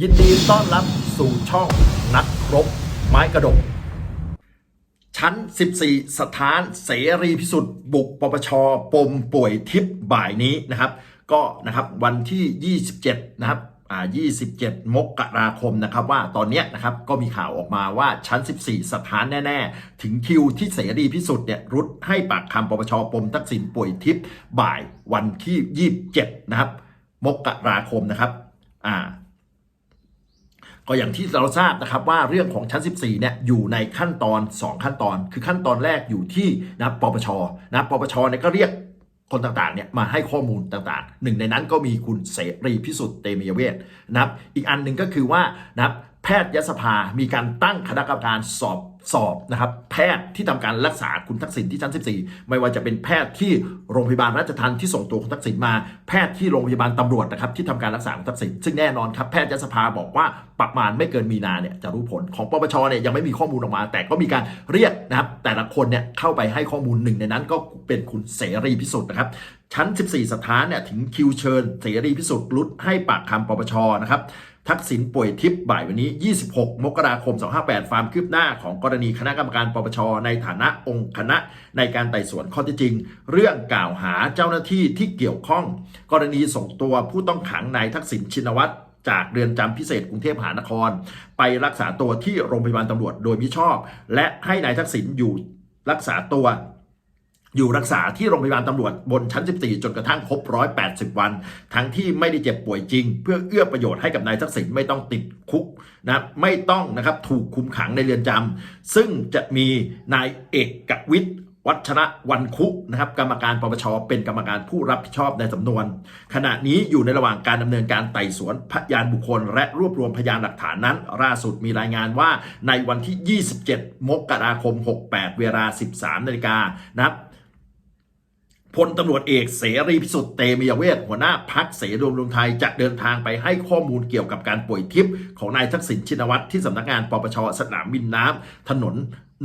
ยินดีต้อนรับสู่ช่องนักรบไม้กระดก ชั้น 14 สถานเสรีพิสุทธิ์บุกปปชปมป่วยทิพย์บ่ายนี้นะครับ ก็นะครับวันที่ 27 นะครับอ่า27 มกราคมนะครับ ว่าตอนเนี้ยนะครับก็มีข่าวออกมาว่าชั้น 14 สถานแน่ ๆ ถึงคิวที่เสรีพิสุทธิ์เนี่ยรุดให้ปากคำปปชปมทักษิณป่วยทิพย์บ่ายวันที่ 27 นะครับ มกราคมนะครับอ่า ก็อย่างที่เราทราบนะครับว่าเรื่องของชั้น 14 เนี่ยอยู่ในขั้นตอน 2 ขั้นตอน คือขั้นตอนแรกอยู่ที่นะปปชนะปปชเนี่ยก็เรียกคนต่างๆเนี่ยมาให้ข้อมูลต่างๆ หนึ่งในนั้นก็มีคุณเสรีพิสุทธิ์เตมียเวทนะครับ อีกอันหนึ่งก็คือว่านะครับแพทยสภามีการตั้งคณะกรรมการสอบ สอบนะครับแพทย์ที่ทำการรักษาคุณทักษิณที่ชั้น 14 ไม่ว่าจะเป็นแพทย์ที่โรงพยาบาลราชทัณฑ์ที่ส่งตัวคุณทักษิณมา แพทย์ที่โรงพยาบาลตำรวจนะครับที่ทำการรักษาคุณทักษิณซึ่งแน่นอนครับแพทยสภาบอกว่าประมาณไม่เกินมีนาเนี่ยจะรู้ผลของปปชเนี่ยยังไม่มีข้อมูลออกมา แต่ก็มีการเรียกนะครับแต่ละคนเนี่ยเข้าไปให้ข้อมูลหนึ่งในนั้นก็เป็นคุณเสรีพิสุทธิ์นะครับ ชั้น 14 สถานเนี่ยถึงคิวเชิญเสรีพิสุทธิ์รุดให้ปากคำปปชนะครับทักษิณป่วยทิพย์บ่ายวันนี้ 26 มกราคม 258 ความคืบหน้าของกรณีคณะกรรมการปปช ในฐานะองค์คณะในการไต่สวนข้อเท็จจริง เรื่องกล่าวหาเจ้าหน้าที่ที่เกี่ยวข้อง กรณีส่งตัวผู้ต้องขังนายทักษิณชินวัตรจากเรือนจำพิเศษกรุงเทพมหานคร ไปรักษาตัวที่โรงพยาบาลตำรวจโดยมิชอบ และให้นายทักษิณอยู่รักษาตัว อยู่รักษาที่โรงพยาบาลตำรวจบนชั้น 14 จนกระทั่งครบ 180 วัน ทั้งที่ไม่ได้เจ็บป่วยจริง เพื่อเอื้อประโยชน์ให้กับนายทักษิณไม่ต้องติดคุกนะไม่ต้องนะครับถูกคุมขังในเรือนจำซึ่งจะมีนายเอกกวิทย์วัชระวันคุนะครับกรรมการปปชเป็นกรรมการผู้รับผิดชอบในสำนวน ขณะนี้อยู่ในระหว่างการดำเนินการไต่สวนพยานบุคคล และรวบรวมพยานหลักฐานนั้นล่าสุดมีรายงานว่าในวันที่ 27 มกราคม 68 เวลา 13นาฬิกานะครับ พลตำรวจเอกเสรีพิสุทธิ์เตมียเวทหัวหน้าพักเสรีรวมรวมไทยจะเดินทางไปให้ข้อมูลเกี่ยวกับการป่วยทิพย์ของนายทักษิณชินวัตรที่สำนักงานปปชสนามบินน้ำถนน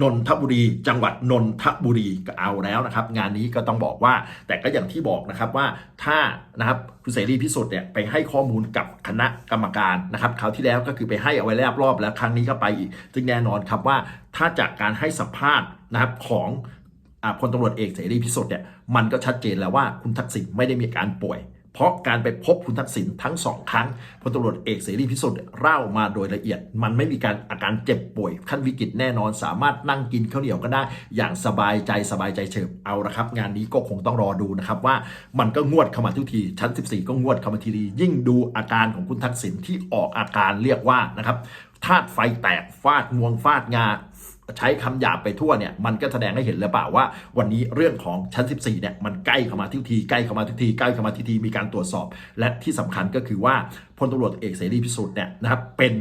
นนทบุรี จังหวัดนนทบุรีก็เอาแล้วนะครับ งานนี้ก็ต้องบอกว่า แต่ก็อย่างที่บอกนะครับว่าถ้านะครับคุณเสรีพิสุทธิ์เนี่ยไปให้ข้อมูลกับคณะกรรมการนะครับคราวที่แล้วก็คือไปให้เอาไว้แล้วรอบแล้วครั้งนี้ก็ไปอีกซึ่งแน่นอนครับว่าถ้าจากการให้สัมภาษณ์นะครับของ พลตำรวจเอกเสรีพิสุทธิ์เนี่ยมันก็ชัดเจนแล้วว่าคุณทักษิณไม่ได้มีการป่วย เพราะการไปพบคุณทักษิณทั้งสองครั้งพลตำรวจเอกเสรีพิสุทธิ์เล่ามาโดยละเอียด มันไม่มีการอาการเจ็บป่วย ขั้นวิกฤตแน่นอน สามารถนั่งกินข้าวเหนียวก็ได้ อย่างสบายใจสบายใจเฉิบเอาละครับ งานนี้ก็คงต้องรอดูนะครับว่ามันก็งวดเข้ามาทุกทีชั้น 14 ก็งวดเข้ามาทีดียิ่งดูอาการของคุณทักษิณที่ออกอาการเรียกว่านะครับธาตุไฟแตกฟาดงวงฟาดงา ใช้คำหยาบไปทั่วเนี่ยมันก็แสดงให้เห็นหรือเปล่าว่า วันนี้เรื่องของชั้น 14เนี่ยมันใกล้เข้ามาทุกทีใกล้เข้ามาทุกทีใกล้เข้ามาทุกทีมีการตรวจสอบ และที่สำคัญก็คือว่าพลตำรวจเอกเสรีพิสุทธิ์เนี่ยนะครับเป็น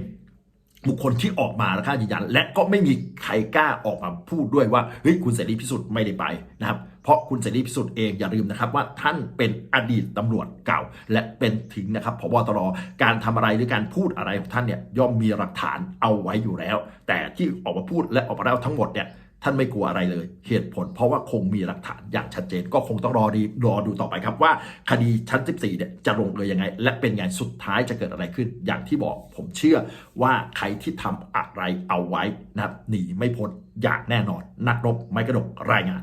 บุคคลที่ออกมาและค่ายืนยัน และก็ไม่มีใครกล้าออกมาพูดด้วยว่าเฮ้ยคุณเสรีพิสุทธิ์ไม่ได้ไปนะครับ เพราะคุณเสรีพิสุทธิ์เองอย่าลืมนะครับว่าท่านเป็นอดีตตำรวจเก่า และเป็นถึงนะครับพบตรการทำอะไรหรือการพูดอะไรของท่านเนี่ยย่อมมีหลักฐานเอาไว้อยู่แล้ว แต่ที่ออกมาพูดและออกมาเล่าทั้งหมดเนี่ยท่านไม่กลัวอะไรเลย เหตุผลเพราะว่าคงมีหลักฐานอย่างชัดเจน ก็คงต้องรอดีรอดูต่อไปครับว่า คดีชั้น 14เนี่ยจะลงเลยยังไง และเป็นไงสุดท้ายจะเกิดอะไรขึ้น อย่างที่บอกผมเชื่อว่าใครที่ทำอะไรเอาไว้นะหนีไม่พ้นอย่างแน่นอน นักรบไม่กระดกรายงาน